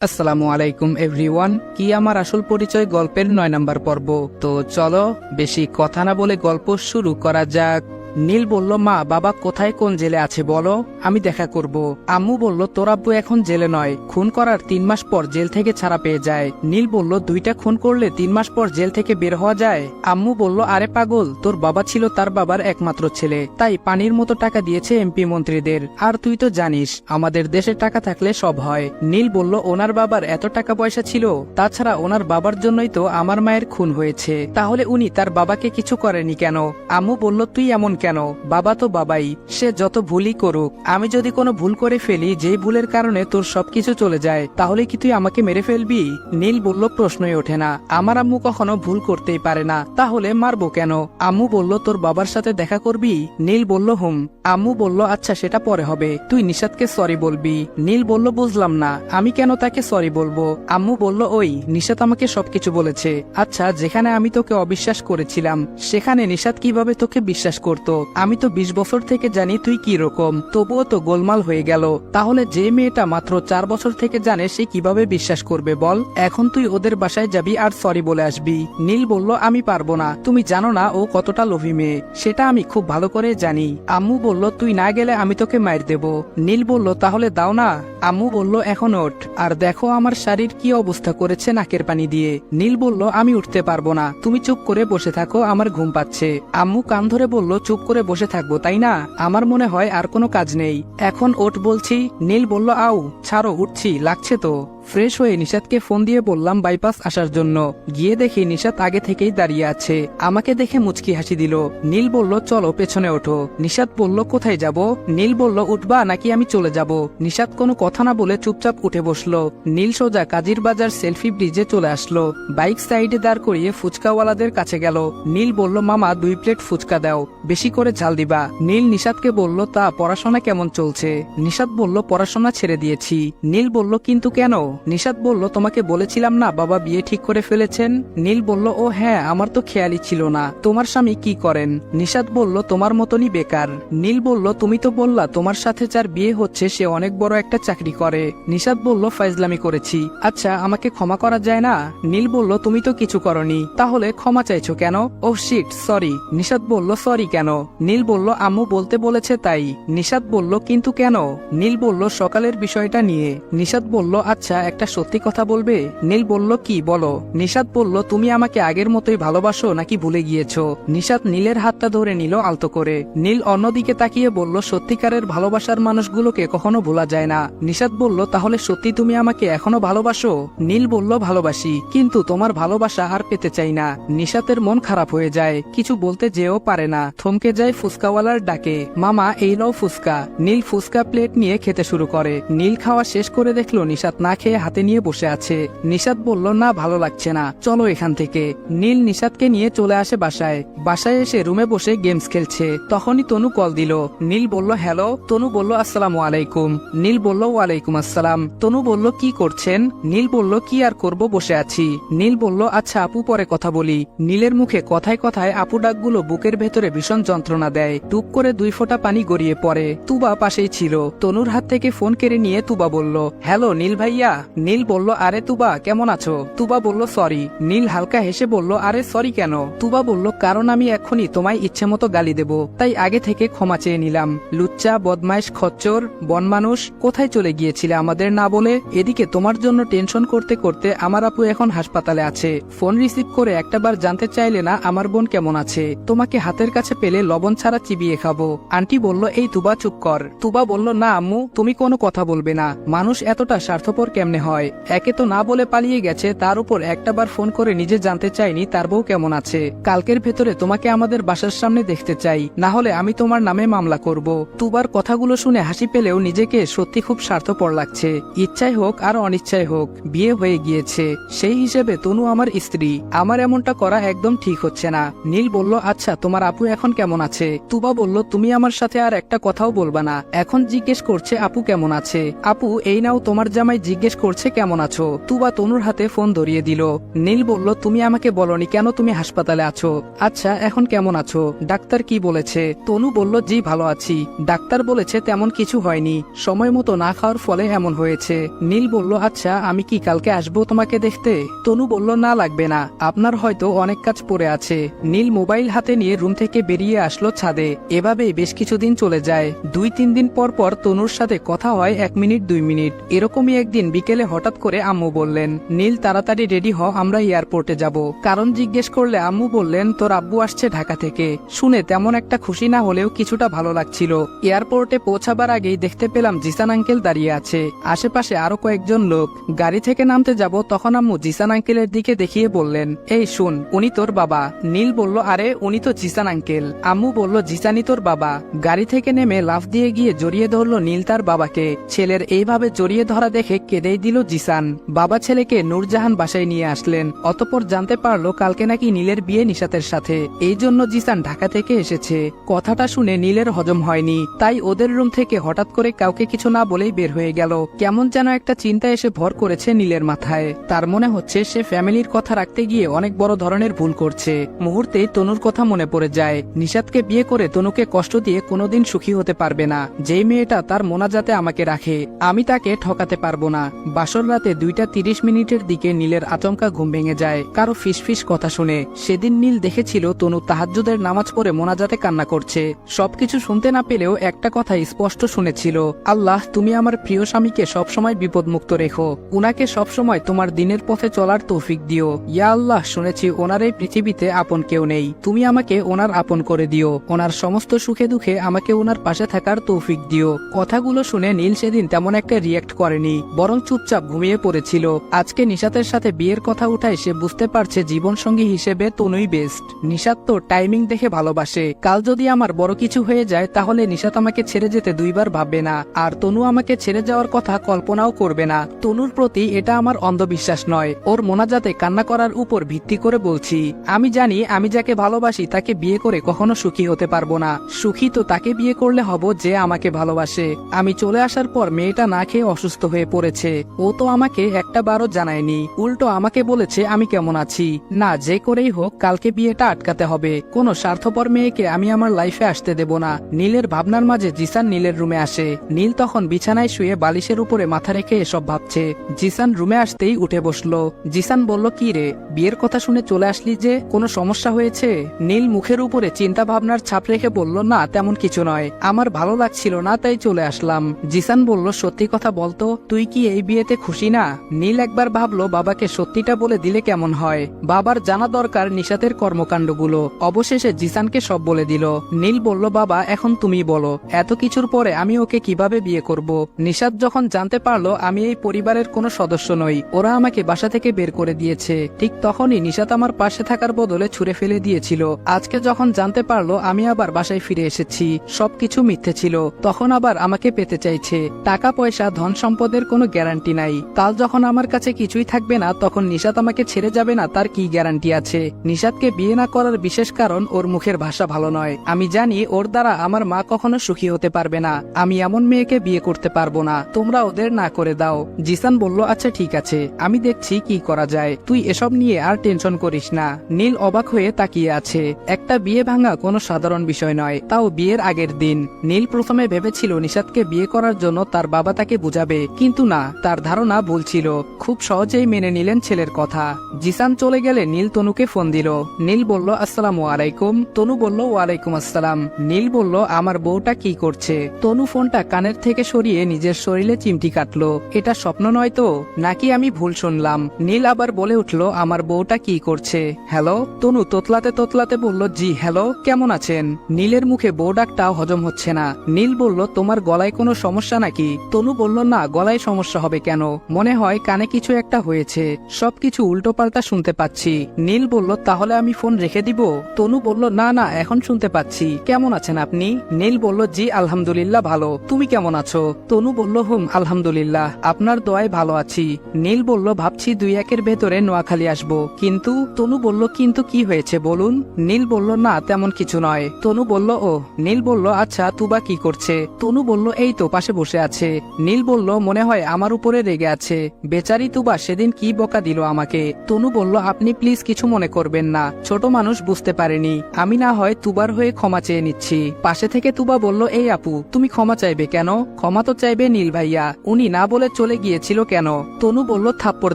আসসালামু আলাইকুম এভরিওয়ান কি আমার আসল পরিচয় গল্পের নয় নাম্বার পর্ব? তো চলো, বেশি কথা না বলে গল্প শুরু করা যাক। নীল বলল, মা, বাবা কোথায় কোন জেলে আছে বলো? আমি দেখা করব। আম্মু বলল, তোর আব্বু এখন জেলে নয়, খুন করার তিন মাস পর জেল থেকে ছাড়া পেয়ে যায়। নীল বলল, দুইটা খুন করলে তিন মাস পর জেল থেকে বের হওয়া যায়? আম্মু বলল, আরে পাগল, তোর বাবা ছিল তার বাবার একমাত্র ছেলে, তাই পানির মতো টাকা দিয়েছে এমপি মন্ত্রীদের। আর তুই তো জানিস, আমাদের দেশে টাকা থাকলে সব হয়। নীল বলল, ওনার বাবার এত টাকা পয়সা ছিল, তাছাড়া ওনার বাবার জন্যই তো আমার মায়ের খুন হয়েছে। তাহলে উনি তার বাবাকে কিছু করেনি কেন? আম্মু বলল, তুই এমন কেন? বাবা তো বাবাই, সে যত ভুলই করুক, আমি যদি কোনো ভুল করে ফেলি, যেই ভুলের কারণে তোর সবকিছু চলে যায়, তাহলে কি তুই আমাকে মেরে ফেলবি? নীল বলল, প্রশ্নই ওঠে না। আমার আম্মু কখনো ভুল করতেই পারে না, তাহলে মারবো কেন? আম্মু বলল, তোর বাবার সাথে দেখা করবি? নীল বলল, হুম। আম্মু বলল আচ্ছা সেটা পরে হবে। তুই নিশাদকে সরি বলবি। নীল বলল, বুঝলাম না। আমি কেন তাকে সরি বলব? আম্মু বলল, ওই নিশাদ আমাকে সবকিছু বলেছে। আচ্ছা যেখানে আমি তোকে অবিশ্বাস করেছিলাম, সেখানে নিশাদ কীভাবে তোকে বিশ্বাস করত? আমি তো বিশ বছর থেকে জানি তুই কি রকম, তবুও তো গোলমাল হয়ে গেল। তাহলে যে মেয়েটা মাত্র চার বছর থেকে জানে সে কীভাবে বিশ্বাস করবে বল? এখন তুই ওদের বাসায় যাবি আর সরি বলে আসবি। নীল বলল, আমি পারব না। তুমি জানো না ও কতটা লোভী মেয়ে। সেটা আমি খুব ভালো করে জানি। আম্মু বলল, তুই না গেলে আমি তোকে মার দেব। নীল বলল, তাহলে দাও না। আম্মু বলল, এখন ওঠ। আর দেখো আমার শাড়ির কি অবস্থা করেছে নাকের পানি দিয়ে। নীল বলল, আমি উঠতে পারব না। তুমি চুপ করে বসে থাকো, আমার ঘুম পাচ্ছে। আম্মু কান ধরে বলল, চুপ করে বসে থাকব, তাই না? আমার মনে হয় আর কোনো কাজ নেই। এখন ওট বলছি, নীল বলল, আউ, ছাড়ো, উঠছি, লাগছে তো। ফ্রেশ হয়ে নিশাদকে ফোন দিয়ে বললাম বাইপাস আসার জন্য। গিয়ে দেখি নিশাদ আগে থেকেই দাঁড়িয়ে আছে। আমাকে দেখে মুচকি হাসি দিল। নীল বলল, চলো, পেছনে ওঠো। নিশাদ বলল, কোথায় যাব? নীল বলল, উঠবা, নাকি আমি চলে যাব? নিশাদ কোনো কথা না বলে চুপচাপ উঠে বসল। নীল সোজা কাজির বাজার সেলফি ব্রিজে চলে আসলো। বাইক সাইডে দাঁড় করিয়ে ফুচকাওয়ালাদের কাছে গেল। নীল বলল, মামা, দুই প্লেট ফুচকা দাও। বেশি করে ঝাল দিবা। নীল নিশাদকে বলল, তা, পড়াশোনা কেমন চলছে? নিশাদ বলল, পড়াশোনা ছেড়ে দিয়েছি। নীল বলল, কিন্তু কেন? নিশাদ বলল, তোমাকে বলেছিলাম না বাবা বিয়ে ঠিক করে ফেলেছেন? নীল বলল, ও হ্যাঁ আমার তো খেয়ালই ছিল না। তোমার স্বামী কি করেন? নিশাদ বলল, তোমার মতনই বেকার। নীল বলল, তুমি তো বললা, তোমার সাথে যার বিয়ে হচ্ছে, সে অনেক বড় একটা চাকরি করে। নিশাদ বলল, ফাইজলামি করেছি। আচ্ছা আমাকে ক্ষমা করা যায় না? নীল বলল, তুমি তো কিছু করনি, তাহলে ক্ষমা চাইছো কেন? ও শিট, সরি। নিশাদ বলল, সরি কেন? নীল বলল, আম্মু বলতে বলেছে তাই। নিশাদ বলল, কিন্তু কেন? নীল বলল, সকালের বিষয়টা নিয়ে। নিশাদ বলল আচ্ছা একটা সত্যি কথা বলবে? নীল বলল, কি বলো? নিশাদ বলল, তুমি আমাকে আগের মতোই ভালোবাসো নাকি ভুলে গিয়েছো? নিশাদ নীলের হাতটা ধরে নিল আলতো করে। নীল অন্যদিকে তাকিয়ে বলল, সত্যিকারের ভালোবাসার মানুষগুলোকে কখনো ভোলা যায় না। নিশাদ বলল, তাহলে সত্যি তুমি আমাকে এখনও ভালোবাসো? নীল বলল, ভালোবাসি, কিন্তু তোমার ভালোবাসা আর পেতে চাই না। নিশাতের মন খারাপ হয়ে যায়। কিছু বলতে যেও পারে না। থমকে যায় ফুচকাওয়ালার ডাকে, মামা, এই লও ফুচকা। নীল ফুচকা প্লেট নিয়ে খেতে শুরু করে। নীল খাওয়া শেষ করে দেখল নিশাত না খেয়ে হাতে নিয়ে বসে আছে। নিশাত বলল, না, ভালো লাগছে না। চলো এখান থেকে। নীল নিশাতকে নিয়ে চলে আসে বাসায়। বাসায় এসে রুমে বসে গেমস খেলছে। তখনই তনু কল দিল। নীল বলল, হ্যালো। তনু বলল, আসসালামু আলাইকুম। নীল বলল, ওয়ালাইকুম আসসালাম। তনু বলল, কি করছেন? নীল বলল, কি আর করব, বসে আছি। নীল বলল আচ্ছা আপু, পরে কথা বলি। নীলের মুখে কথায় কথায় আপু ডাকগুলো বুকের ভেতরে ভীষণ যন্ত্রণা দেয়। টুপ করে দুই ফোঁটা পানি গড়িয়ে পড়ে। তুবা পাশেই ছিল। তনুর হাত থেকে ফোন কেড়ে নিয়ে তুবা বলল, হ্যালো, নীল ভাইয়া। নীল বলল, আরে তুবা, কেমন আছো? তুবা বলল, সরি। নীল হালকা হেসে বলল, আরে সরি কেন? তুবা বলল, কারণ আমি এখনই তোমায় ইচ্ছে মতো গালি দেব, তাই আগে থেকে ক্ষমা চেয়ে নিলাম। লুচ্চা, বদমাইশ, খচ্চর, বন মানুষ, কোথায় চলে গিয়েছিলে আমাদের না বলে? এদিকে তোমার জন্য টেনশন করতে করতে আমার আপু এখন হাসপাতালে আছে। ফোন রিসিভ করে একটাবার জানতে চাইলে না, আমার বোন কেমন আছে? তোমাকে হাতের কাছে পেলে লবণ ছাড়া চিবিয়ে খাব। আন্টি বলল, এই তুবা, চুপ কর। তুবা বলল, না আম্মু, তুমি কোনো কথা বলবে না। মানুষ এতটা স্বার্থপর কেমনে হয়। একে তো না বলে পালিয়ে গেছে, তার উপর একটাবার ফোন করে নিজে জানতে চাইনি তার বউ কেমন আছে। কালকের ভেতরে তোমাকে আমাদের বাসার সামনে দেখতে চাই, না হলে আমি তোমার নামে মামলা করব। তুবার কথাগুলো শুনে হাসি পেলেও নিজেকে সত্যি খুব স্বার্থপর লাগছে। ইচ্ছাই হোক আর অনিচ্ছাই হোক, বিয়ে হয়ে গিয়েছে। সেই হিসেবে তনু আমার স্ত্রী, আমার এমনটা করা একদম ঠিক হচ্ছে না। নীল বলল আচ্ছা তোমার আপু এখন কেমন আছে? তুবা বলল, তুমি আমার সাথে আর একটা কথাও বলবা না। এখন জিজ্ঞেস করছে, আপু কেমন আছে? আপু, এই নাও তোমার জামাই জিজ্ঞেস করছে, কেমন আছো? তুবা তনুর হাতে ফোন ধরিয়ে দিল। নীল বলল, তুমি আমাকে বলনি, কেন তুমি হাসপাতালে আছো? আচ্ছা এখন কেমন আছো? ডাক্তার কি বলেছে? তনু বলল, জি, ভালো আছি। ডাক্তার বলেছে তেমন কিছু হয়নি। সময় মতো না খাওয়ার ফলে এমন হয়েছে। নীল বলল আচ্ছা আমি কি কালকে আসব তোমাকে দেখতে? তনু বলল, না, লাগবে না। আপনার হয়তো অনেক কাজ পড়ে আছে। নীল মোবাইল হাতে নিয়ে রুম থেকে বেরিয়ে আসলো ছাদে। এভাবেই বেশ কিছুদিন চলে যায়। দুই, তিন দিন পর পর তনুর সাথে কথা হয় এক মিনিট, দুই মিনিট। এরকমই একদিন বিকেলে হঠাৎ করে আম্মু বললেন, নীল, তাড়াতাড়ি রেডি হ, আমরা এয়ারপোর্টে যাব। কারণ জিজ্ঞেস করলে আম্মু বললেন, তোর আব্বু আসছে ঢাকা থেকে। শুনে তেমন একটা খুশি না হলেও কিছুটা ভালো লাগছিল। এয়ারপোর্টে পৌঁছাবার আগেই দেখতে পেলাম জিসান আঙ্কেল দাঁড়িয়ে আছে। আশেপাশে আরও কয়েকজন লোক। গাড়ি থেকে নামতে যাব, তখন আম্মু জিসান আঙ্কেলের দিকে দেখিয়ে বললেন, এই শুন, উনি তোর বাবা। নীল বলল, আরে, উনি তো জিসান আঙ্কেল। আম্মু বলল জিসানি তোর বাবা। গাড়ি থেকে নেমে লাফ দিয়ে গিয়ে জড়িয়ে ধরলো নীল তার বাবাকে। ছেলের এইভাবে জড়িয়ে ধরা দেখে কেঁদেই দিল জিসান। বাবা ছেলেকে নূরজাহান বাসায় নিয়ে আসলেন। অতপর জানতে পারল কালকে নাকি নীলের বিয়ে নিশাতের সাথে। এই জন্য জিসান ঢাকা থেকে এসেছে। কথাটা শুনে নীলের হজম হয়নি। তাই ওদের রুম থেকে হঠাৎ করে কাউকে কিছু না বলেই বের হয়ে গেল। কেমন যেন একটা চিন্তা এসে ভর করেছে নীলের মাথায়। তার মনে হচ্ছে সে ফ্যামিলির কথা রাখতে গিয়ে অনেক বড় ধরনের ভুল করছে। মুহূর্তে তনুর কথা মনে পড়ে যায়। নিশাদকে বিয়ে করে তনুকে কষ্ট দিয়ে কোনোদিন সুখী হতে পারবে না। যেই মেয়েটা তার মোনাজাতে আমাকে রাখে, আমি তাকে ঠকাতে পারব না। বাসর রাতে দুইটা তিরিশ মিনিটের দিকে নীলের আচমকা ঘুম ভেঙে যায়। কারও ফিসফিস কথা শুনে। সেদিন নীল দেখেছিল তনু তাহাজ্জুদের নামাজ পড়ে মোনাজাতে কান্না করছে। সবকিছু শুনতে না পেলেও একটা কথা স্পষ্ট শুনেছিল। আল্লাহ, তুমি আমার প্রিয় স্বামীকে সবসময় বিপদমুক্ত রেখো। উনাকে সবসময় তোমার দিনের পথে চলার তৌফিক দিও। ইয়া আল্লাহ, শুনেছি ওনার এই পৃথিবীতে আপন কেউ নেই। তুমি আমাকে ওনার আপন করে দিও। ওনার সমস্ত সুখে দুঃখে আমাকে ওনার পাশে থাকার তৌফিক দিও। কথাগুলো শুনে নীল সেদিন তেমন একটা রিয়েক্ট করেনি। বরং চুপচাপ ঘুমিয়ে পড়েছিল। আজকে নিশাতের সাথে বিয়ের কথা উঠায় সে বুঝতে পারছে জীবনসঙ্গী হিসেবে তনুই বেস্ট নিশাত তো টাইমিং দেখে ভালোবাসে। কাল যদি আমার বড় কিছু হয়ে যায়, তাহলে নিশাত আমাকে ছেড়ে যেতে দুইবার ভাববে না। আর তনু আমাকে ছেড়ে যাওয়ার কথা কল্পনাও করবে না। তনুর প্রতি এটা আমার অন্ধবিশ্বাস নয়। ওর মোনাজাতে কান্না করার উপর ভিত্তি করে বলছি, আমি জানি আমি যাকে ভালোবাসি তাকে বিয়ে করে কখনো সুখী হতে পারব না। সুখী তো তাকে বিয়ে করলে হব যে আমাকে ভালোবাসে। আমি চলে আসার পর মেয়েটা না খেয়ে অসুস্থ হয়ে পড়েছে। ও তো আমাকে একটা বারও জানায়নি। উল্টো আমাকে বলেছে, আমি কেমন আছি? না, যে করেই হোক, কালকে বিয়েটা আটকাতে হবে। কোনো স্বার্থপর মেয়েকে আমি আমার লাইফে আসতে দেব না। নীলের ভাবনার মাঝে জিসান নীলের রুমে আসে। নীল তখন বিছানায় শুয়ে বালিশের উপরে মাথা রেখে এসব ভাবছে। জিসান রুমে আসতেই উঠে বসল। জিসান বলল, কি রে, বিয়ের কথা শুনে চলে আসলি যে? কোনো সমস্যা হয়েছে? নীল মুখের উপরে চিন্তা ভাবনার ছাপ রেখে বলল, না, তেমন কিছু নয়। আমার ভালো লাগছিল না, তাই চলে আসলাম। জিসান বলল, সত্যি কথা বলতো, তুই কি এই বিয়েতে খুশি না? নীল একবার ভাবলো, বাবাকে সত্যিটা বলে দিলে কেমন হয়? বাবার জানা দরকার নিশাতের কর্মকাণ্ডগুলো। অবশেষে জিসানকে সব বলে দিল। নীল বলল, বাবা, এখন তুমি বলো, এত কিছুর পরে আমি ওকে কীভাবে বিয়ে করব? নিশাত যখন জানতে পারল, আমি এই পরিবারের কোনো সদস্য নই, ওরা আমাকে বাসা থেকে বের করে দিয়েছে। ঠিক তখনই নিশাত আমার পাশে থাকার বদলে ছুড়ে ফেলে দিয়েছিল। আজকে যখন জানতে পারল, আমি আবার বাসায় ফিরে এসেছি। সবকিছু মিথ্যে ছিল, তখন আবার আমাকে পেতে চাইছে। টাকা, পয়সা, ধন সম্পদের কোনো গ্যারান্টি নাই। কাল যখন আমার কাছে কিছুই থাকবে না, তখন নিশাত আমাকে ছেড়ে যাবে না, তার কি গ্যারান্টি আছে? নিশাতকে বিয়ে না করার বিশেষ কারণ ওর মুখের ভাষা ভালো নয়। আমি জানি ওর দ্বারা আমার মা কখনো সুখী হতে পারবে না। আমি এমন মেয়েকে বিয়ে করতে পারব না। তোমরা ওদের না করে দাও। জিসান বলল আচ্ছা ঠিক আছে। আমি দেখছি কি করা যায়। তুই এসব নিয়ে আর টেনশন করিস না। নীল অবাক হয়ে তাকিয়ে আছে। একটা বিয়ে ভাঙা কোনো সাধারণ বিষয় নয়, তাও বিয়ের আগের দিন। নীল প্রথমে ভেবেছিল নিশাদকে বিয়ে করার জন্য তার বাবা তাকে বুঝাবে, কিন্তু না তার ধারণা ভুল ছিল। খুব সহজেই মেনে নিলেন ছেলের কথা। জিসান চলে গেলে নীল তনুকে ফোন দিল। নীল বলল, আসসালামু আলাইকুম। তনু বলল, ওয়ালাইকুম আসসালাম। নীল বলল, আমার বউটা কি করছে? তনু ফোনটা কানের থেকে সরিয়ে নিজের শরীরে চিমটি কাটলো। এটা স্বপ্ন নয় তো? নাকি আমি ভুল শুনলাম? নীল আবার বলে উঠল, আমার বউটা কি করছে? হ্যালো? তনু তোতলাতে তোতলাতে বলল, জি, হ্যালো, কেমন আছেন? নীলের মুখে বউ ডাকটা হজম হচ্ছে না। নীল বলল, তোমার গলায় কোনো সমস্যা নাকি? তনু বলল, না, গলায় সমস্যা হবে কেন? মনে হয় কানে কিছু একটা হয়েছে। সবকিছু উল্টো পাল্টা শুনতে পাচ্ছি। নীল বলল, তাহলে আমি ফোন রেখে দিব? তনু বলল, না না, এখন শুনতে পাচ্ছি। কেমন আছেন আপনি? নীল বলল, জি, আলহামদুলিল্লাহ ভালো। তুমি কেমন আছো? তনু বলল, হুম, আলহামদুলিল্লাহ। আপনার দোয়ায় ভালো আছি। নীল বলল, ভাবছি দুই একের ভেতরে নোয়াখালী আসব। কিন্তু? তনু বলল, কিন্তু কি হয়েছে বলুন? নীল বলল, না, তেমন কিছু নয়। তনু বলল ও নীল বলল আচ্ছা তুবা কি করছে? তনু বলল, এই তো, পাশে বসে আছে। নীল বলল, মনে হয় আমার উপর উপরে রেগে আছে। বেচারি তুবা সেদিন কি বকা দিল আমাকে। তনু বলল, আপনি প্লিজ কিছু মনে করবেন না। ছোট মানুষ বুঝতে পারেনি। আমি না হয় তুবার হয়ে ক্ষমা চেয়ে নিচ্ছি। পাশে থেকে তুবা বলল, এই আপু, তুমি ক্ষমা চাইবে কেন? ক্ষমা তো চাইবে নীল ভাইয়া। উনি না বলে চলে গিয়েছিল কেন? তনু বলল, থাপ্পড়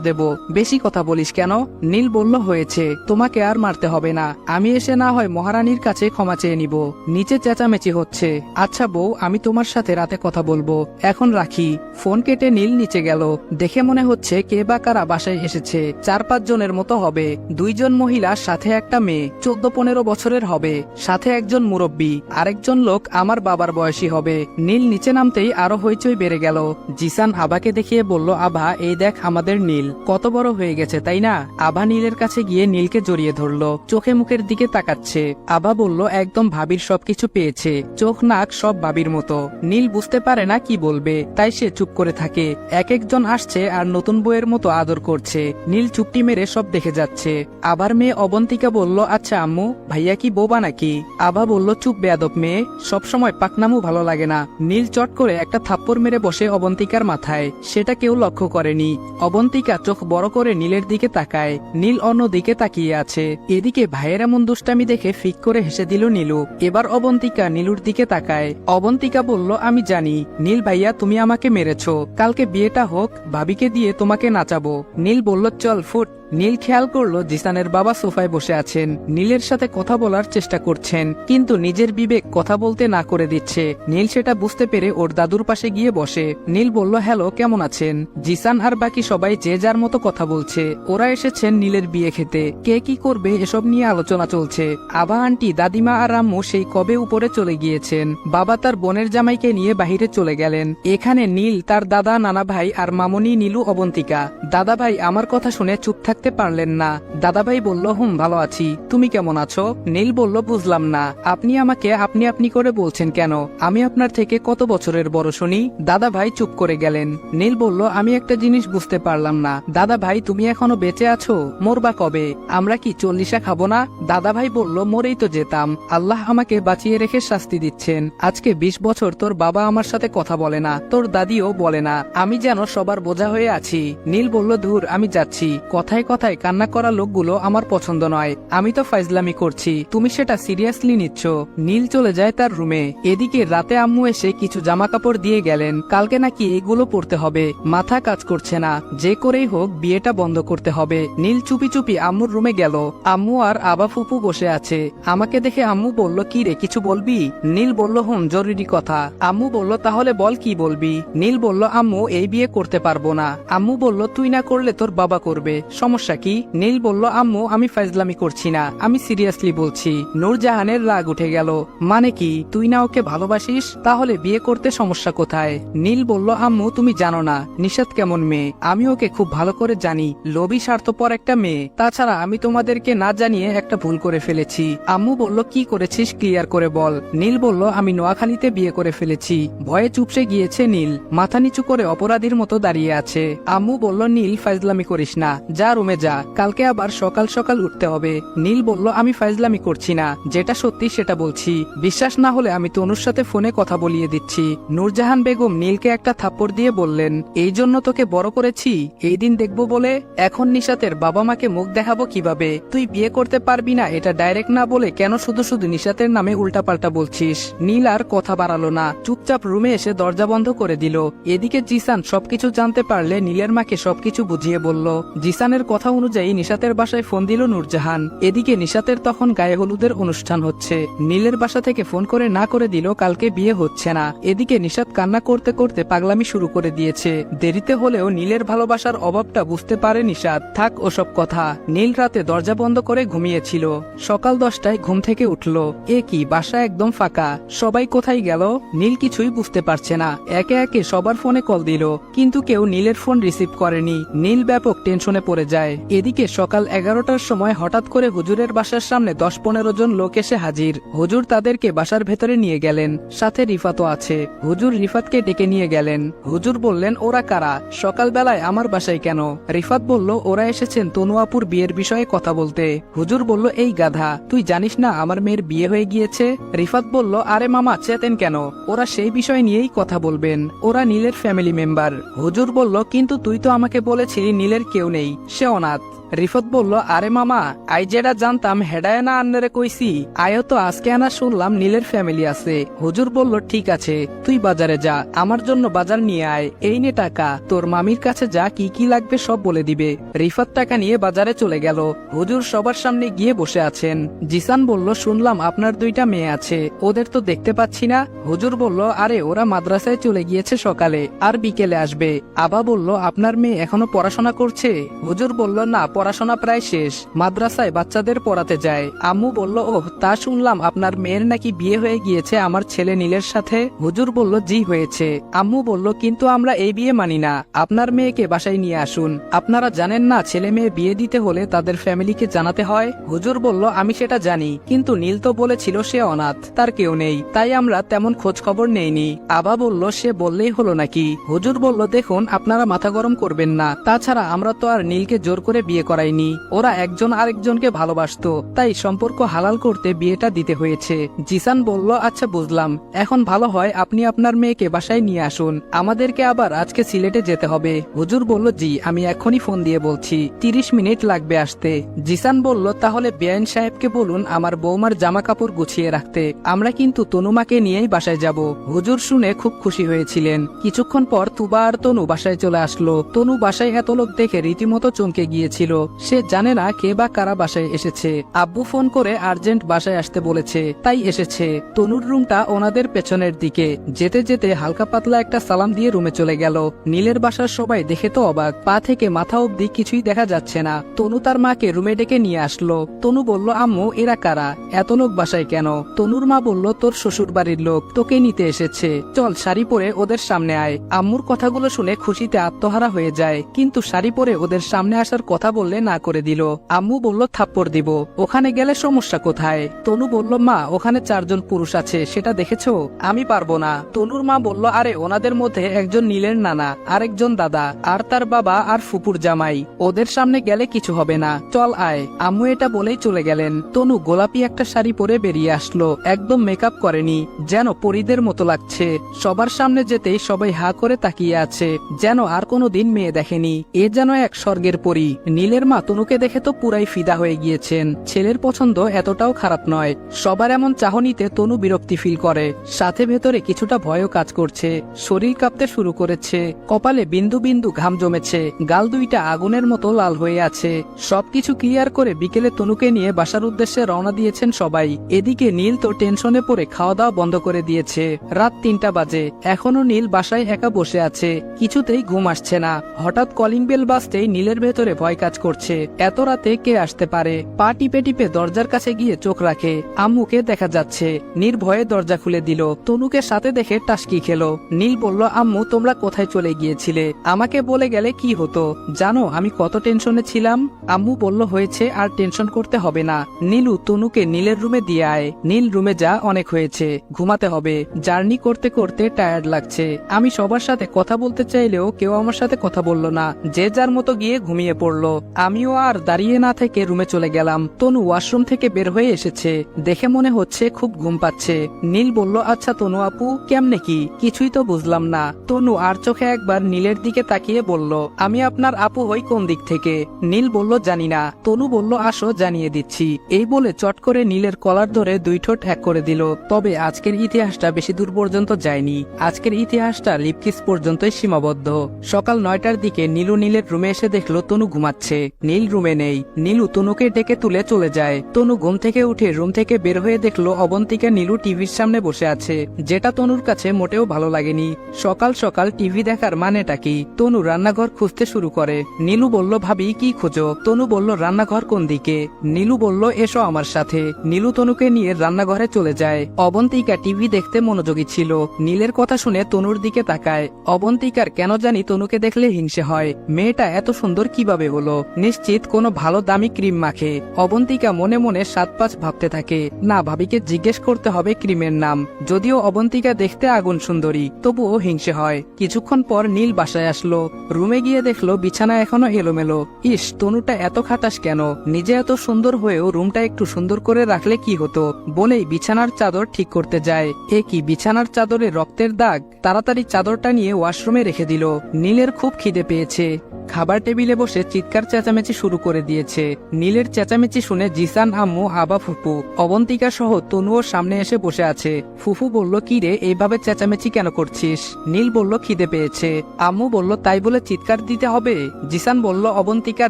দেব। বেশি কথা বলিস কেন? নীল বলল, হয়েছে। তোমাকে আর মারতে হবে না। আমি এসে না হয় মহারানীর কাছে ক্ষমা চেয়ে নিব। নিচে চেঁচামেচি হচ্ছে। আচ্ছা বউ, আমি তোমার সাথে রাতে কথা বলব। এখন রাখি। ফোন কেটে নীল নিচে গেল। দেখে মনে হচ্ছে কে বা কারা বাসায় এসেছে। চার পাঁচ জনের মতো হবে। দুইজন মহিলা, সাথে একটা মেয়ে। চোদ্দ পনেরো বছরের হবে। সাথে একজন মুরব্বী। আরেকজন লোক আমার বাবার বয়সী হবে। নীল নিচে নামতেই আরও হইচই বেড়ে গেল। জিসান আবাকে দেখিয়ে বলল, আভা, এই দেখ আমাদের নীল। কত বড় হয়ে গেছে, তাই না? আভা নীলের কাছে গিয়ে নীলকে জড়িয়ে ধরলো। চোখে মুখের দিকে তাকাচ্ছে। আভা বলল, একদম ভাবির সবকিছু পেয়েছে। চোখ, নাক সব ভাবির মতো। নীল বুঝতে পারে না কি বলবে, তাই সে চুপ করে থাকে। এক একজন আসছে আর নতুন বইয়ের মতো আদর করছে। নীল চুপটি মেরে সব দেখে যাচ্ছে। আবার মেয়ে অবন্তিকা বলল আচ্ছা আম্মু, ভাইয়া কি বোবা নাকি? আভা বলল, চুপ বেয়াদব মেয়ে, সবসময় পাকনামু ভালো লাগে না। নীল চট করে একটা থাপ্পড় মেরে বসে অবন্তিকার মাথায়। সেটা কেউ লক্ষ্য করেনি। অবন্তিকা চোখ বড় করে নীলের দিকে তাকায়। নীল অন্য দিকে তাকিয়ে আছে। এদিকে ভাইয়ের এমন দুষ্টামি দেখে ফিক করে হেসে দিল নীলু। এবার অবন্তিকা নীলুর দিকে তাকায়। অবন্তিকা বলল, আমি জানি। নীল ভাইয়া, তুমি আমাকে মেরেছো। কালকে বিয়েটা হোক ভাবিকে দিয়ে তোমাকে নাচাবো। নীল বলল চল ফুট। নীল খেয়াল করল জিসানের বাবা সোফায় বসে আছেন। নীলের সাথে কথা বলার চেষ্টা করছেন, কিন্তু নিজের বিবেক কথা বলতে না করে দিচ্ছে। নীল সেটা বুঝতে পেরে ওর দাদুর পাশে গিয়ে বসে। নীল বলল, হ্যালো, কেমন আছেন? জিসান আর বাকি সবাই যে যার মতো কথা বলছে। ওরা এসেছেন নীলের বিয়ে খেতে। কে কি করবে এসব নিয়ে আলোচনা চলছে। আবা, আন্টি, দাদিমা আর আম্মু সেই কবে উপরে চলে গিয়েছেন। বাবা তার বোনের জামাইকে নিয়ে বাহিরে চলে গেলেন। এখানে নীল, তার দাদা, নানা ভাই আর মামনি, নীলু, অবন্তিকা। দাদা ভাই, আমার কথা শুনে চুপ থাকতে পারলেন না। দাদাভাই বলল, হুম, ভালো আছি। তুমি কেমন আছো? নীল বলল, বুঝলাম না। আপনি আমাকে আপনি আপনি করে বলছেন কেন? আমি আপনার থেকে কত বছরের বড় শুনি? দাদা ভাই চুপ করে গেলেন। নীল বলল, আমি একটা জিনিস বুঝতে পারলাম না। দাদা ভাই তুমি এখনও বেঁচে আছো? মরবা কবে? আমরা কি চল্লিশা খাব না? দাদা ভাই বলল, মরেই তো যেতাম। আল্লাহ আমাকে বাঁচিয়ে রেখে শাস্তি দিচ্ছেন। আজকে বিশ বছর তোর বাবা আমার সাথে কথা বলে না, তোর দাদিও বলে না। আমি যেন সবার বোঝা হয়ে আছি। নীল বলল, ধুর, আমি যাচ্ছি। কথায় কথায় কান্না করা লোকগুলো আমার পছন্দ নয়। আমি তো ফাইজলামি করছি। তুমি সেটা সিরিয়াসলি নিচ্ছ। নীল চলে যায় তার রুমে। এদিকে রাতে আম্মু এসে কিছু জামা কাপড় দিয়ে গেলেন। কালকে নাকি এগুলো পড়তে হবে। মাথা কাজ করছে না। যে করেই হোক বিয়েটা বন্ধ করতে হবে। নীল চুপি চুপি আম্মুর রুমে গেল। আম্মু আর আবা ফুপু বসে আছে। আমাকে দেখে আম্মু বলল, কি রে, কিছু বলবি? নীল বলল, হুম, জরুরি কথা। আম্মু বলল, তাহলে বল, কি বলবি? নীল বলল, আম্মু, এই বিয়ে করতে পারব না। আম্মু বলল, তুই না করলে তোর বাবা করবে। সমস্যা কি? নীল বলল, আম্মু, আমি ফাইজলামি করছি না। আমি সিরিয়াসলি বলছি, নূরজাহানের রাগ উঠে গেল। মানে কি? তুই না ওকে ভালোবাসিস? তাহলে বিয়ে করতে সমস্যা কোথায়? নীল বলল, আম্মু, তুমি জানো না নিষাদ কেমন মেয়ে? আমি ওকে খুব ভালো করে জানি, লোভী, স্বার্থপর একটা মেয়ে। তাছাড়া আমি তোমাদেরকে না জানিয়ে একটা ভুল করে ফেলেছি। আম্মু বলল, কি করেছিস? ক্লিয়ার করে বল। নীল বলল, আমি নোয়াখালীতে বিয়ে করে ফেলেছি। ভয়ে চুপসে গিয়েছে নীল। মাথা নিচু করে অপরাধীর মতো দাঁড়িয়ে আছে। আম্মু বলল, নীল, ফাইজলামি করিস না। যা রুমে যা, কালকে আবার সকাল সকাল উঠতে হবে। নীল বলল, আমি ফাইজলামি করছি না। যেটা সত্যি সেটা বলছি। বিশ্বাস না হলে আমি তনুর সাথে ফোনে কথা বলিয়ে দিচ্ছি। নূরজাহান বেগম নীলকে একটা থাপ্পড় দিয়ে বললেন, এই জন্য তোকে বড় করেছি। এই দিন দেখব বলে এখন নিশাতের বাবা মাকে মুখ দেখাবো কীভাবে? তুই বিয়ে করতে পারবি না, এটা ডাইরেক্ট না বলে কেন শুধু শুধু নিশাতের নামে উল্টাপাল্টা বলছিস? নীল আর কথা বাড়ালো না। চুপচাপ রুমে এসে দরজা বন্ধ করে দিল। এদিকে জিসান সবকিছু জানতে পারলে নীলের মাকে সবকিছু বুঝিয়ে বলল, জিসানের কথা অনুযায়ী নিশাতের বাসায় ফোন দিল নূরজাহান। এদিকে নিশাতের তখন গায়ে হলুদের অনুষ্ঠান হচ্ছে। নীলের বাসা থেকে ফোন করে না করে দিল কালকে বিয়ে হচ্ছে না। এদিকে নিশাত কান্না করতে করতে পাগলামি শুরু করে দিয়েছে। দেরিতে হলেও নীলের ভালোবাসার অভাবটা বুঝতে পারে নিশাত। থাক ওসব কথা। নীল রাতে দরজা বন্ধ করে ঘুমিয়েছিল। সকাল দশটায় ঘুম থেকে উঠল। এ কি, বাসা একদম ফাঁকা। সবাই কোথায় গেল? নীল কিছুই বুঝতে পারছে না। একে একে সবার ফোনে কল দিল। কিন্তু কেউ নীলের ফোন রিসিভ করেনি। নীল ব্যাপক টেনশনে পড়ে যায়। যায়। এদিকে সকাল এগারোটার সময় হঠাৎ করে হুজুরের বাসার সামনে দশ পনেরো জন লোক এসে হাজির। হুজুর তাদেরকে বাসার ভেতরে নিয়ে গেলেন। সাথে রিফাতও আছে। হুজুর রিফাতকে ডেকে নিয়ে গেলেন। হুজুর বললেন, ওরা কারা? সকালবেলায় আমার বাসায় কেন? রিফাত বলল, ওরা এসেছেন তনুয়াপুর বিয়ের বিষয়ে কথা বলতে। হুজুর বলল, এই গাধা, তুই জানিস না আমার মেয়ের বিয়ে হয়ে গিয়েছে? রিফাত বলল, আরে মামা, চেতেন কেন? ওরা সেই বিষয় নিয়েই কথা বলবেন। ওরা নীলের ফ্যামিলি মেম্বার। হুজুর বলল, কিন্তু তুই তো আমাকে বলেছিলি নীলের কেউ নেই। সে অনাথ রিফত বলল, আরে মামা, আই যেটা জানতাম, হেডায় না আন্নারে কইছি। আয়ও তো আজকে আনা শুনলাম নীলের ফ্যামিলি আছে। হুজুর বলল, ঠিক আছে, তুই বাজারে যা, আমার জন্য বাজার নিয়ে আয়। এই নে টাকা, তোর মামির কাছে যা, কি কি লাগবে সব বলে দিবে। রিফাত টাকা নিয়ে বাজারে চলে গেল। হুজুর সবার সামনে গিয়ে বসে আছেন। জিসান বলল, শুনলাম আপনার দুইটা মেয়ে আছে, ওদের তো দেখতে পাচ্ছি না। হুজুর বলল, আরে, ওরা মাদ্রাসায় চলে গিয়েছে সকালে, আর বিকেলে আসবে। আবা বলল, আপনার মেয়ে এখনও পড়াশোনা করছে? হুজুর বলল, না পড়াশোনা প্রায় শেষ। মাদ্রাসায় বাচ্চাদের পড়াতে যায়। আম্মু বলল, ওহ, তা শুনলাম আপনার মেয়ের নাকি বিয়ে হয়ে গিয়েছে আমার ছেলে নীলের সাথে? হুজুর বলল, জি, হয়েছে। আম্মু বলল, কিন্তু আমরা এই বিয়ে মানি না। আপনার মেয়েকে বাসায় নিয়ে আসুন। আপনারা জানেন না, ছেলে মেয়ে বিয়ে দিতে হলে তাদের ফ্যামিলিকে জানাতে হয়? হুজুর বলল, আমি সেটা জানি, কিন্তু নীল তো বলেছিল সে অনাথ, তার কেউ নেই, তাই আমরা তেমন খোঁজ খবর নেইনি। আবা বলল, সে বললেই হলো নাকি? হুজুর বলল, দেখুন, আপনারা মাথা গরম করবেন না। তাছাড়া আমরা তো আর নীলকে জোর করে বিয়ে করাইনি ওরা একজন আরেকজনকে ভালোবাসতো, তাই সম্পর্ক হালাল করতে বিয়েটা দিতে হয়েছে। জিসান বলল আচ্ছা বুঝলাম। এখন ভালো হয় আপনি আপনার মেয়েকে বাসায় নিয়ে আসুন। আমাদেরকে আবার আজকে সিলেটে যেতে হবে। হুজুর বলল, জি, আমি এখনই ফোন দিয়ে বলছি। তিরিশ মিনিট লাগবে আসতে। জিসান বলল, তাহলে বেআইন সাহেবকে বলুন আমার বৌমার জামা কাপড় গুছিয়ে রাখতে। আমরা কিন্তু তনুমাকে নিয়েই বাসায় যাব। হুজুর শুনে খুব খুশি হয়েছিলেন। কিছুক্ষণ পর তুবা আর তনু বাসায় চলে আসলো। তনু বাসায় এত লোক দেখে রীতিমতো চমকে গিয়েছিল। সে জানে না কে বা কারা বাসায় এসেছে। আব্বু ফোন করে আর্জেন্ট বাসায় আসতে বলেছে, তাই এসেছে। তনুর রুমটা ওনাদের পেছনের দিকে। যেতে যেতে হালকা পাতলা একটা সালাম দিয়ে রুমে চলে গেল। নীলের বাসার সবাই দেখে তো অবাক। পা থেকে মাথা অবধি কিছুই দেখা যাচ্ছে না। তনু তার মাকে রুমে ডেকে নিয়ে আসলো। তনু বলল, আম্মু, এরা কারা? এত লোক বাসায় কেন? তনুর মা বলল, তোর শ্বশুর বাড়ির লোক, তোকে নিতে এসেছে। চল, শাড়ি পরে ওদের সামনে আয়। আম্মুর কথাগুলো শুনে খুশিতে আত্মহারা হয়ে যায়। কিন্তু শাড়ি পরে ওদের সামনে আসার কথা বললে না করে দিল। আম্মু বলল, থাপ্পড় দিব। ওখানে গেলে সমস্যা কোথায়? তনু বলল, মা, ওখানে চারজন পুরুষ আছে, সেটা দেখেছ? আমি পারব না। তনুর মা বলল, আরে, ওনাদের মধ্যে একজন নীলের নানা, আরেকজন দাদা, আর তার বাবা আর ফুপুর জামাই। ওদের সামনে গেলে কিছু হবে না। চল আয়। আম্মু এটা বলেই চলে গেলেন। তনু গোলাপি একটা শাড়ি পরে বেরিয়ে আসলো। একদম মেকআপ করেনি। যেন পরিদের মতো লাগছে। সবার সামনে যেতেই সবাই হা করে তাকিয়ে আছে। যেন আর কোনো দিন মেয়ে দেখেনি। এ যেন এক স্বর্গের পরী। নীলের মা তনুকে দেখে তো পুরাই ফিদা হয়ে গিয়েছেন। ছেলের পছন্দ এতটাও খারাপ নয়। সবার এমন চাহনিতে তনু বিরক্তি ফিল করে। সাথে ভেতরে কিছুটা ভয়ও কাজ করছে। শরীর কাঁপতে শুরু করেছে। কপালে বিন্দু বিন্দু ঘাম জমেছে। গাল দুইটা আগুনের মতো লাল হয়ে আছে। সবকিছু ক্লিয়ার করে বিকেলে তনুকে নিয়ে বাসার উদ্দেশ্যে রওনা দিয়েছেন সবাই। এদিকে নীল তো টেনশনে পড়ে খাওয়া দাওয়া বন্ধ করে দিয়েছে। রাত তিনটা বাজে। এখনও নীল বাসায় একা বসে আছে। কিছুতেই ঘুম আসছে না। হঠাৎ কলিং বেল বাজতেই নীলের ভেতরে ভয় কাজ করছে। এত রাতে কে আসতে পারে? পা টিপে টিপে দরজার কাছে গিয়ে চোখ রাখে। আম্মুকে দেখা যাচ্ছে। নির্ভয়ে দরজা খুলে দিল। তনুকে সাথে দেখে টাসকি খেলো। নীল বলল, আম্মু, তোমরা কোথায় চলে গিয়েছিলে? আমাকে বলে গেলে কি হতো? জানো, আমি কত টেনশনে ছিলাম? আম্মু বলল, হয়েছে, আর টেনশন করতে হবে না। নীলু তনুকে নীলের রুমে দিয়ে আয়। নীল রুমে যা, অনেক হয়েছে। ঘুমাতে হবে। জার্নি করতে করতে টায়ার্ড লাগছে। আমি সবার সাথে কথা বলতে চাইলেও কেউ আমার সাথে কথা বলল না। যে যার মতো গিয়ে ঘুমিয়ে পড়ল। আমিও আর দাঁড়িয়ে না থেকে রুমে চলে গেলাম। তনু ওয়াশরুম থেকে বের হয়ে এসেছে। দেখে মনে হচ্ছে খুব ঘুম পাচ্ছে। নীল বলল আচ্ছা তনু আপু, কেমনে কি? কিছুই তো বুঝলাম না। তনু আর চোখে একবার নীলের দিকে তাকিয়ে বলল, আমি আপনার আপু হই কোন দিক থেকে? নীল বলল, জানি না। তনু বলল, আসো, জানিয়ে দিচ্ছি। এই বলে চট করে নীলের কলার ধরে দুই ঠোঁট এক করে দিল। তবে আজকের ইতিহাসটা বেশি দূর পর্যন্ত যায়নি। আজকের ইতিহাসটা লিপকিস পর্যন্তই সীমাবদ্ধ। সকাল নয়টার দিকে নীলু নীলের রুমে এসে দেখল তনু ঘুমাচ্ছে। নীল রুমে নেই। নীলু তনুকে ডেকে তুলে চলে যায়। তনু ঘুম থেকে উঠে রুম থেকে বের হয়ে দেখল অবন্তিকা নীলু টিভির সামনে বসে আছে। যেটা তনুর কাছে মোটেও ভালো লাগেনি। সকাল সকাল টিভি দেখার মানেটা কি? তনু রান্নাঘর খুঁজতে শুরু করে। নীলু বলল, ভাবি, কি খোঁজো? তনু বলল, রান্নাঘর কোন দিকে? নীলু বলল, এসো আমার সাথে। নীলু তনুকে নিয়ে রান্নাঘরে চলে যায়। অবন্তিকা টিভি দেখতে মনোযোগী ছিল। নীলের কথা শুনে তনুর দিকে তাকায়। অবন্তিকার কেন জানি তনুকে দেখলে হিংসে হয়। মেয়েটা এত সুন্দর কীভাবে হলো? নিশ্চিত কোনো ভালো দামি ক্রিম মাখে। অবন্তিকা মনে মনে সাত পাঁচ ভাবতে থাকে। না, ভাবিকে জিজ্ঞেস করতে হবে ক্রিমের নাম। যদিও অবন্তিকা দেখতে আগুন সুন্দরী, তবুও হিংসে হয়। কিছুক্ষণ পর নীল বাসায় আসলো। রুমে গিয়ে দেখল বিছানা এখনও এলোমেলো। ইস, তনুটা এত খাটাস কেন? নিজে এত সুন্দর হয়েও রুমটা একটু সুন্দর করে রাখলে কি হতো? বলেই বিছানার চাদর ঠিক করতে যায়। এ কি বিছানার চাদরে রক্তের দাগ? তাড়াতাড়ি চাদরটা নিয়ে ওয়াশরুমে রেখে দিল। নীলের খুব খিদে পেয়েছে। খাবার টেবিলে বসে চিৎকার চেঁচামেচি শুরু করে দিয়েছে। নীলের চেঁচামেচি শুনে জিসান আম্মু আবা ফুপু, অবন্তিকা সহ তনুও সামনে এসে বসে আছে। ফুফু বলল, কি রে, এইভাবে চেঁচামেচি কেন করছিস? নীল বলল, খিদে পেয়েছে। আম্মু বলল, তাই বলে চিৎকার দিতে হবে? জিসান বলল, অবন্তিকা,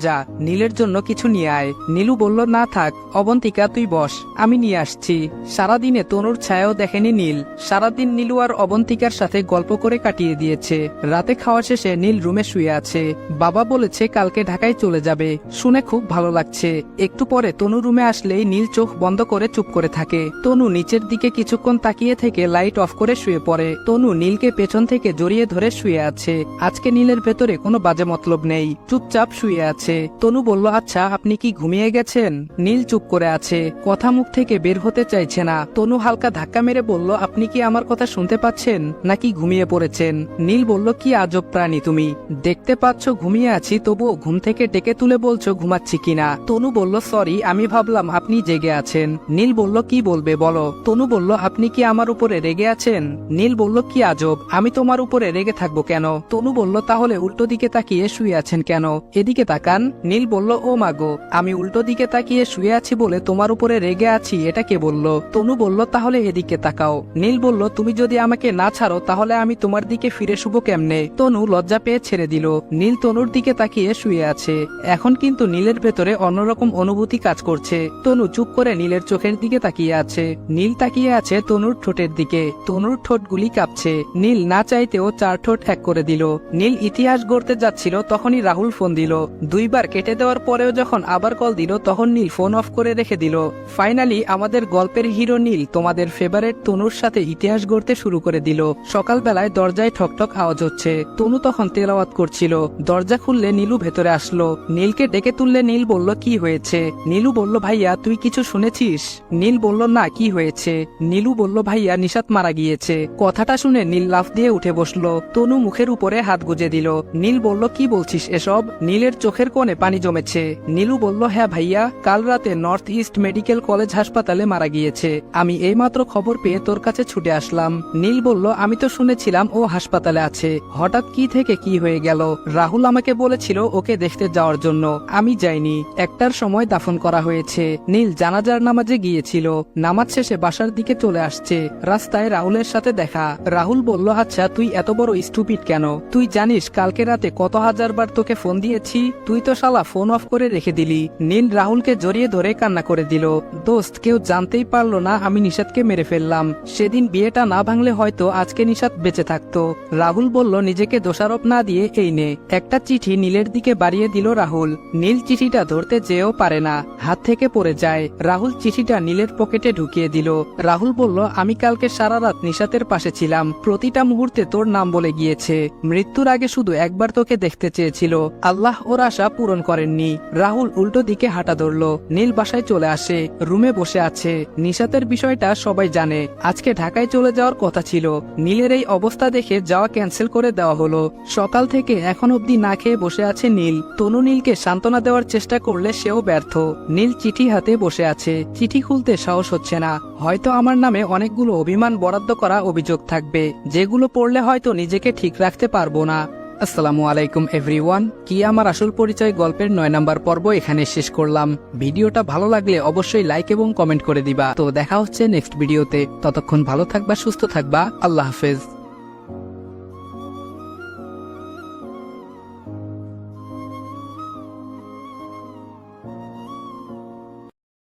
যা, নীলের জন্য কিছু নিয়ে আয়। নীলু বলল, না থাক, অবন্তিকা, তুই বস, আমি নিয়ে আসছি। সারাদিনে তনুর ছায়াও দেখেনি নীল। সারাদিন নীলু আর অবন্তিকার সাথে গল্প করে কাটিয়ে দিয়েছে। রাতে খাওয়া শেষে নীল রুমে শুয়ে আছে। বাবা বলেছে, কালকে ঢাকায় চলে যাবে। শুনে খুব ভালো লাগছে। একটু পরে তনু রুমে আসলেই নীল চোখ বন্ধ করে চুপ করে থাকে। তনু নিচের দিকে কিছুক্ষণ তাকিয়ে থেকে লাইট অফ করে শুয়ে পড়ে। তনু নীলকে পেছন থেকে জড়িয়ে ধরে শুয়ে আছে। আজকে নীলের ভেতরে কোনো বাজে মতলব নেই। চুপচাপ শুয়ে আছে। তনু বলল আচ্ছা আপনি কি ঘুমিয়ে গেছেন? নীল চুপ করে আছে। কথা মুখ থেকে বের হতে চাইছে না। তনু হালকা ধাক্কা মেরে বলল, আপনি কি আমার কথা শুনতে পাচ্ছেন? নাকি ঘুমিয়ে পড়েছেন? নীল বলল, কি আজব প্রাণী তুমি। দেখতে পাচ্ছ, ঘুমিয়ে আছি, তবুও ঘুম থেকে ডেকে তুলে বলছো ঘুমাচ্ছি কিনা? তনু বলল সরি আমি ভাবলাম আপনি জেগে আছেন। নীল বলল, কি বলবে বলো? তনু বলল, আপনি কি আমার উপরে রেগে আছেন? নীল বলল, কি আজব, আমি তোমার উপরে রেগে থাকব কেন? তনু বলল, তাহলে উল্টো দিকে তাকিয়ে শুয়ে আছেন কেন? এদিকে তাকান। নীল বলল, ও মাগো আমি উল্টো দিকে তাকিয়ে শুয়ে আছি বলে তোমার উপরে রেগে আছি, এটা কে বলল? তনু বলল, তাহলে এদিকে তাকাও। নীল বলল, তুমি যদি আমাকে না ছাড়ো, তাহলে আমি তোমার দিকে ফিরে শুভ কেমনে? তনু লজ্জা পেয়ে ছেড়ে দিল। নীল তনুর দিকে তাকিয়ে শুয়ে আছে। এখন কিন্তু নীলের ভেতরে অন্যরকম অনুভূতি কাজ করছে। তনু চুপ করে নীলের চোখের দিকে তাকিয়ে আছে। নীল তাকিয়ে আছে তনুর ঠোঁটের দিকে। তনুর ঠোঁটগুলি কাঁপছে। নীল না চাইতেও চার ঠোঁট এক করে দিল। নীল ইতিহাস গড়তে যাচ্ছিল তখনই রাহুল ফোন দিল। দুইবার কেটে দেওয়ার পরেও যখন আবার কল দিল তখন নীল ফোন অফ করে রেখে দিল। ফাইনালি আমাদের গল্পের হিরো নীল তোমাদের ফেভারেট তনুর সাথে ইতিহাস গড়তে শুরু করে দিল। সকালবেলায় দরজায় ঠকঠক আওয়াজ হচ্ছে। তনু তখন তেলাওয়াত করছিল। দরজা খুললে নীলু ভেতরে আসলো। নীলকে ডেকে তুললে নীল বলল, কি হয়েছে? নীলু বলল, ভাইয়া, তুই কিছু শুনেছিস? নীল বলল, না, কি হয়েছে? নীলু বলল, ভাইয়া, নিশাত মারা গিয়েছে। কথাটা শুনে নীল লাফ দিয়ে উঠে বসল। তনু মুখের উপরে হাত গুজে দিল। নীল বলল, কি বলছিস এসব? নীলের চোখের কোণে পানি জমেছে। নীলু বলল হ্যাঁ ভাইয়া, কাল রাতে নর্থ ইস্ট মেডিকেল কলেজ হাসপাতালে মারা গিয়েছে। আমি এইমাত্র খবর পেয়ে তোর কাছে ছুটে আসলাম। নীল বলল, আমি তো শুনেছিলাম ও হাসপাতালে আছে। হঠাৎ কি থেকে কি হয়ে গেল? রাহুল আমাকে বলেছিল, ওকে দেখতে যাওয়ার জন্য। আমি যাইনি। একটার সময় দাফন করা হয়েছে। নীল জানাজার নামাজে গিয়েছিল। নামাজ শেষে বাসার দিকে চলে আসছে। রাস্তায় রাহুলের সাথে দেখা। রাহুল বলল আচ্ছা তুই এত বড় স্টুপিড কেন? তুই জানিস, কালকে রাতে কত হাজার বার তোকে ফোন দিয়েছি। তুই তো শালা ফোন অফ করে রেখে দিলি। নীল রাহুলকে জড়িয়ে ধরে কান্না করে দিল। দোস্ত, কেউ জানতেই পারল না আমি নিষাদকে মেরে ফেললাম। সেদিন বিয়েটা না ভাঙলে হয়তো আজকে নিষাদ বেঁচে থাকতো। রাহুল বলল, নিজেকে দোষারোপ না দিয়ে এই নে। একটা চিঠি নীলের দিকে বাড়িয়ে দিল রাহুল নীল চিঠিটা ধরতে যেও পারে না, হাত থেকে পড়ে যায়। রাহুল চিঠিটা নীলের পকেটে ঢুকিয়ে দিল। রাহুল বলল, আমি কালকে সারা রাত নিশাতের পাশে ছিলাম। প্রতিটা মুহূর্তে তোর নাম বলে গিয়েছে। মৃত্যুর আগে শুধু একবার তোকে দেখতে চেয়েছিল। আল্লাহ ওর আশা পূরণ করেননি। রাহুল উল্টো দিকে হাঁটা ধরল। নীল বাসায় চলে আসে, রুমে বসে আছে। নিশাতের বিষয়টা সবাই জানে। আজকে ঢাকায় চলে যাওয়ার কথা ছিল। নীলের এই অবস্থা দেখে যাওয়া ক্যান্সেল করে দেওয়া হলো। সকাল থেকে এখন অবধি না খেয়ে বসে আছে নীল। তনু নীলকে সান্ত্বনা দেওয়ার চেষ্টা করলে সেও ব্যর্থ। নীল চিঠি হাতে বসে আছে। চিঠি খুলতে সাহস হচ্ছে না। হয়তো আমার নামে অনেকগুলো অভিমান বরাদ্দ করা অভিযোগ থাকবে। যেগুলো পড়লে হয়তো নিজেকে ঠিক রাখতে পারব না। আসসালামু আলাইকুম, এভরিওয়ান। কি আমার আসল পরিচয় গল্পের নয় নাম্বার পর্ব এখানে শেষ করলাম। ভিডিওটা ভালো লাগলে অবশ্যই লাইক এবং কমেন্ট করে দিবা। তো দেখা হচ্ছে নেক্সট ভিডিওতে। ততক্ষণ ভালো থাকবা, সুস্থ থাকবা। আল্লাহ হাফেজ।